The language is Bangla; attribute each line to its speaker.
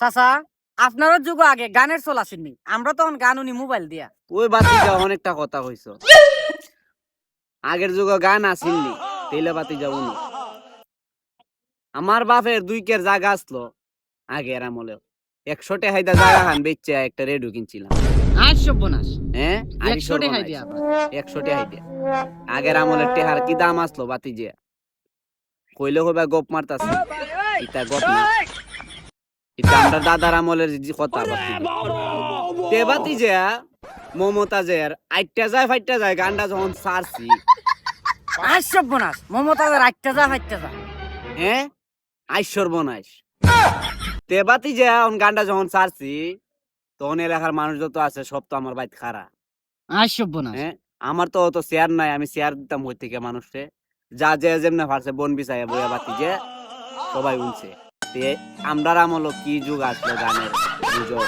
Speaker 1: চাচা আপনারও যুগ আগে গানের চল আসেননি। আমরা তখন গান উনি মোবাইল দিয়া।
Speaker 2: ওই বাতি যা অনেকটা কথা কইছ। আগের যুগে গান আসিননি তেলে বাতি যাও নি। আমার বাপের দুই কের জায়গা আসলো আগের আমলে একশো টাকাইদা জায়গা খান বেচছে একটা রেডিও কিনছিলাম।
Speaker 1: আজ সর্বনাশ।
Speaker 2: হ্যাঁ?
Speaker 1: একশো
Speaker 2: সর্বনাশ।
Speaker 1: দিয়া
Speaker 2: একশো টাকাই দিয়া আগের আমলের টেহার কি দাম আসলো বাতি যে? কইলে কইবা গপ মারতাছে। ইতা গপ না। আমরা দাদার আমলের যে কথা বাতি যে মমতাজের যায় ফাইটা যায় গানটা যখন সারছি।
Speaker 1: আজ সর্বনাশ মমতাজের আটটা যা ফাইটটা যা
Speaker 2: হ্যাঁ তেবাতি যে এখন গানটা যখন সারছি তখন এলাকার মানুষ যত আছে সব তো আমার বাইত খারা হ্যাঁ আমার তো অত শেয়ার নাই আমি শেয়ার দিতাম ওই থেকে মানুষকে যা যে যেমনে পারছে বন বিছাইয়া বইয়া বাতি যে সবাই উনছে। তে আমরার আমলো কি যুগ আসলো গানের বুঝো।